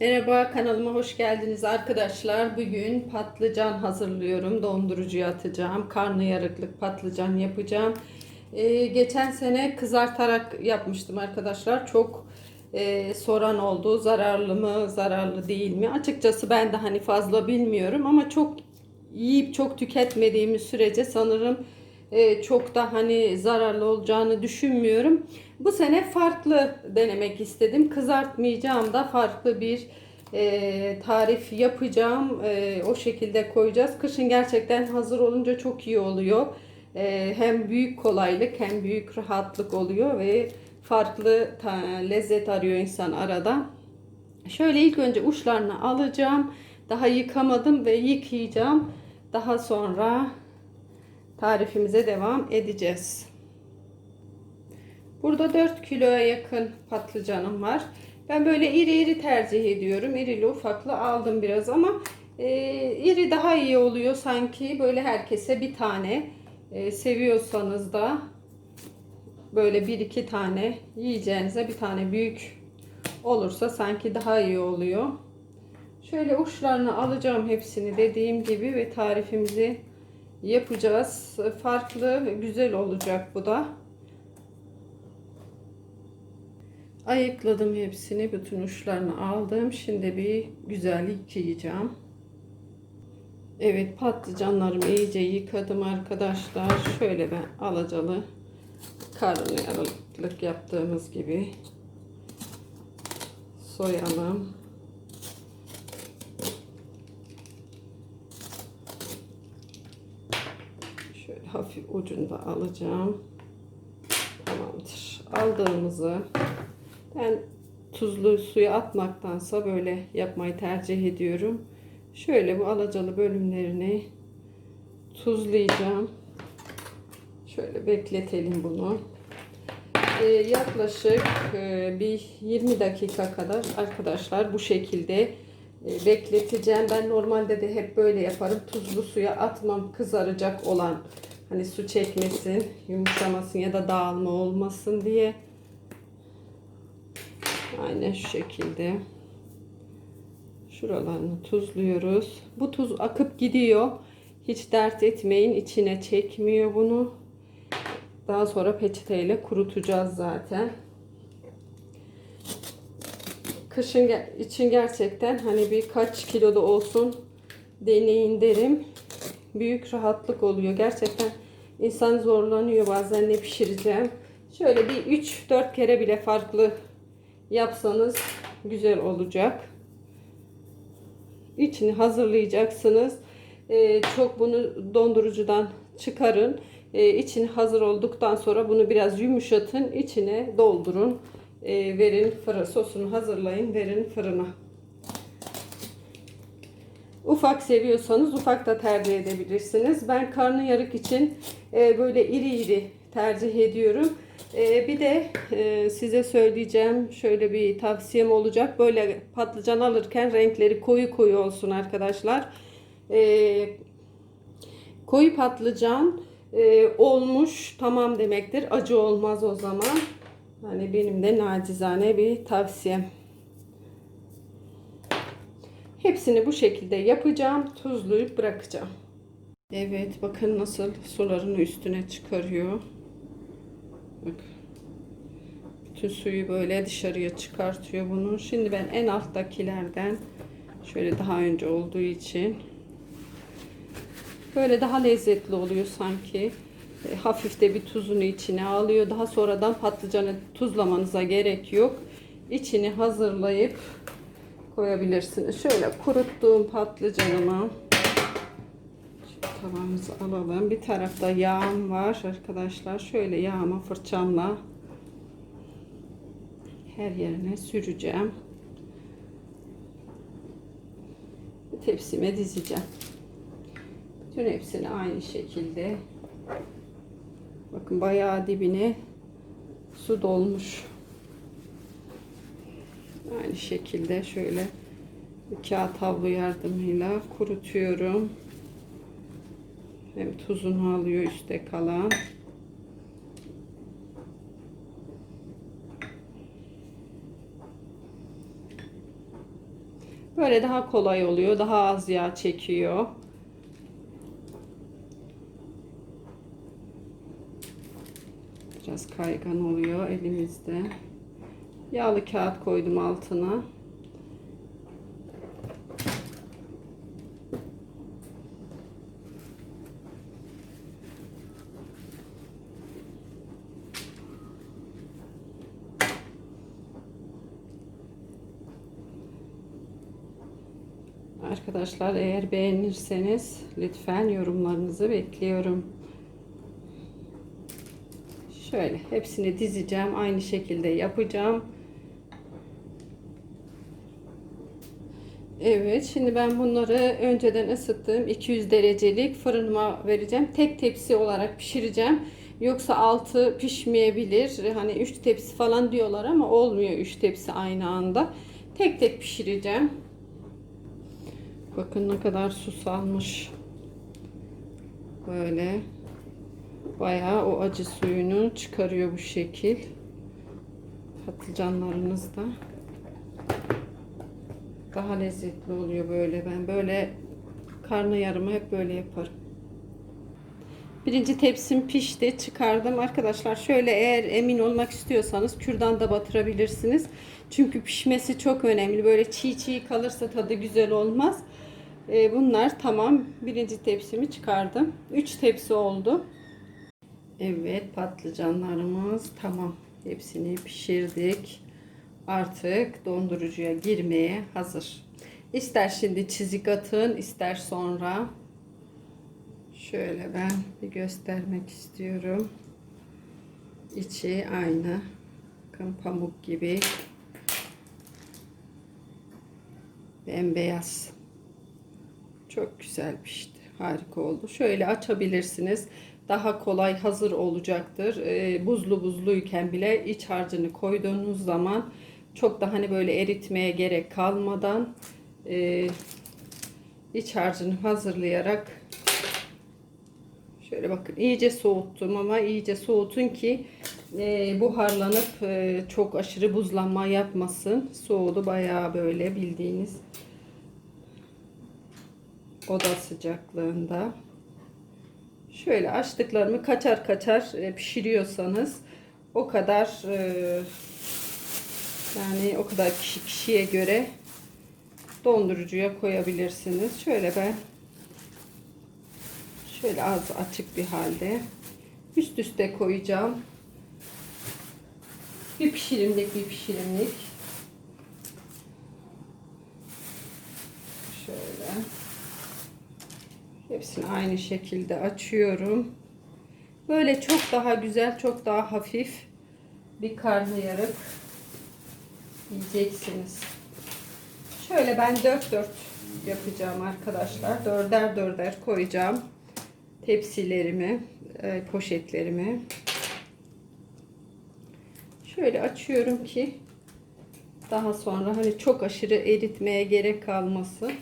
Merhaba kanalıma hoş geldiniz arkadaşlar. Bugün patlıcan hazırlıyorum. Dondurucuya atacağım. Karnıyarıklık patlıcan yapacağım. Ee, geçen sene kızartarak yapmıştım arkadaşlar. Çok e, soran oldu. Zararlı mı, zararlı değil mi? Açıkçası ben de hani fazla bilmiyorum ama çok yiyip çok tüketmediğimiz sürece sanırım e, çok da hani zararlı olacağını düşünmüyorum. Bu sene farklı denemek istedim. Kızartmayacağım da farklı bir e, tarif yapacağım. E, o şekilde koyacağız. Kışın gerçekten hazır olunca çok iyi oluyor. Hem büyük kolaylık hem büyük rahatlık oluyor ve farklı lezzet arıyor insan arada. Şöyle ilk önce uçlarını alacağım. Daha yıkamadım ve yıkayacağım. Daha sonra tarifimize devam edeceğiz. Burada 4 kiloya yakın patlıcanım var. Ben böyle iri iri tercih ediyorum. İrili ufaklı aldım biraz ama e, iri daha iyi oluyor sanki. Böyle herkese bir tane e, seviyorsanız da böyle bir iki tane yiyeceğinize bir tane büyük olursa sanki daha iyi oluyor. Şöyle uçlarını alacağım hepsini dediğim gibi ve tarifimizi yapacağız. Farklı, güzel olacak bu da. Ayıkladım hepsini, bütün uçlarını aldım. Şimdi bir güzel yıkayacağım. Evet, patlıcanlarımı iyice yıkadım arkadaşlar. Şöyle ben alacalı karnıyarıklık yaptığımız gibi soyalım. Şöyle hafif ucunda alacağım. Tamamdır. Aldığımızı ben tuzlu suya atmaktansa böyle yapmayı tercih ediyorum. Şöyle bu alacalı bölümlerini tuzlayacağım. Şöyle bekletelim bunu. Ee, yaklaşık e, bir 20 dakika kadar arkadaşlar bu şekilde e, bekleteceğim. Ben normalde de hep böyle yaparım. Tuzlu suya atmam kızaracak olan hani su çekmesin, yumuşamasın ya da dağılma olmasın diye. Aynen şu şekilde. Şuralarını tuzluyoruz. Bu tuz akıp gidiyor. Hiç dert etmeyin. içine çekmiyor bunu. Daha sonra peçeteyle kurutacağız zaten. Kışın için gerçekten hani birkaç kiloda olsun deneyin derim. Büyük rahatlık oluyor. Gerçekten insan zorlanıyor bazen ne pişireceğim. Şöyle bir 3-4 kere bile farklı yapsanız güzel olacak. İçini hazırlayacaksınız. Ee, çok bunu dondurucudan çıkarın. Ee, için hazır olduktan sonra bunu biraz yumuşatın. içine doldurun. Ee, verin fırın sosunu hazırlayın. Verin fırına. Ufak seviyorsanız ufak da tercih edebilirsiniz. Ben karnıyarık için e, böyle iri iri tercih ediyorum. Ee, bir de e, size söyleyeceğim şöyle bir tavsiyem olacak. Böyle patlıcan alırken renkleri koyu koyu olsun arkadaşlar. Ee, koyu patlıcan e, olmuş tamam demektir. Acı olmaz o zaman. Hani benim de nacizane bir tavsiyem. Hepsini bu şekilde yapacağım. Tuzlayıp bırakacağım. Evet bakın nasıl sularını üstüne çıkarıyor. Bak. Bütün suyu böyle dışarıya çıkartıyor bunu. Şimdi ben en alttakilerden şöyle daha önce olduğu için böyle daha lezzetli oluyor sanki. E, hafif de bir tuzunu içine alıyor. Daha sonradan patlıcanı tuzlamanıza gerek yok. İçini hazırlayıp koyabilirsiniz. Şöyle kuruttuğum patlıcanımı tavamızı alalım. Bir tarafta yağım var arkadaşlar. Şöyle yağımı fırçamla her yerine süreceğim. Tepsime dizeceğim. Bütün hepsini aynı şekilde bakın bayağı dibine su dolmuş. Aynı şekilde şöyle kağıt havlu yardımıyla kurutuyorum. Hem tuzunu alıyor üstte kalan. Böyle daha kolay oluyor. Daha az yağ çekiyor. Biraz kaygan oluyor elimizde. Yağlı kağıt koydum altına. Arkadaşlar eğer beğenirseniz lütfen yorumlarınızı bekliyorum. Şöyle hepsini dizeceğim. Aynı şekilde yapacağım. Evet şimdi ben bunları önceden ısıttığım 200 derecelik fırınıma vereceğim. Tek tepsi olarak pişireceğim. Yoksa altı pişmeyebilir. Hani 3 tepsi falan diyorlar ama olmuyor 3 tepsi aynı anda. Tek tek pişireceğim. Bakın ne kadar su salmış. Böyle bayağı o acı suyunu çıkarıyor bu şekil. Patlıcanlarımız da daha lezzetli oluyor böyle. Ben böyle karnı yarımı hep böyle yaparım. Birinci tepsim pişti. Çıkardım. Arkadaşlar şöyle eğer emin olmak istiyorsanız kürdan da batırabilirsiniz. Çünkü pişmesi çok önemli. Böyle çiğ çiğ kalırsa tadı güzel olmaz. Ee, bunlar tamam. Birinci tepsimi çıkardım. Üç tepsi oldu. Evet patlıcanlarımız tamam. Hepsini pişirdik. Artık dondurucuya girmeye hazır. İster şimdi çizik atın ister sonra. Şöyle ben bir göstermek istiyorum. İçi aynı. Bakın pamuk gibi. Bembeyaz. Çok güzel pişti. Harika oldu. Şöyle açabilirsiniz. Daha kolay hazır olacaktır. Ee, buzlu buzluyken bile iç harcını koyduğunuz zaman çok da hani böyle eritmeye gerek kalmadan e, iç harcını hazırlayarak şöyle bakın iyice soğuttum ama iyice soğutun ki e, buharlanıp e, çok aşırı buzlanma yapmasın. Soğudu bayağı böyle bildiğiniz oda sıcaklığında. Şöyle açtıklarımı kaçar kaçar e, pişiriyorsanız o kadar e, yani o kadar kişi kişiye göre dondurucuya koyabilirsiniz. Şöyle ben şöyle az açık bir halde üst üste koyacağım. Bir pişirimlik bir pişirimlik. Şöyle. Hepsini aynı şekilde açıyorum. Böyle çok daha güzel, çok daha hafif bir karnıyarık yiyeceksiniz. Şöyle ben 4 4 yapacağım arkadaşlar. Dörder dörder koyacağım tepsilerimi, e, poşetlerimi. Şöyle açıyorum ki daha sonra hani çok aşırı eritmeye gerek kalmasın.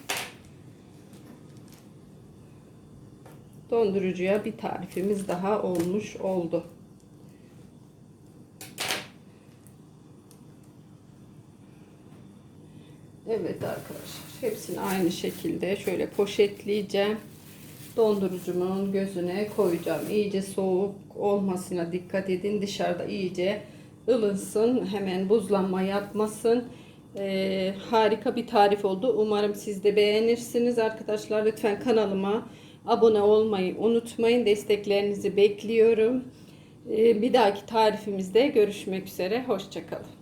dondurucuya bir tarifimiz daha olmuş oldu. Evet arkadaşlar hepsini aynı şekilde şöyle poşetleyeceğim. Dondurucumun gözüne koyacağım. İyice soğuk olmasına dikkat edin. Dışarıda iyice ılınsın. Hemen buzlanma yapmasın. Ee, harika bir tarif oldu. Umarım siz de beğenirsiniz arkadaşlar. Lütfen kanalıma abone olmayı unutmayın. Desteklerinizi bekliyorum. Ee, bir dahaki tarifimizde görüşmek üzere. Hoşçakalın.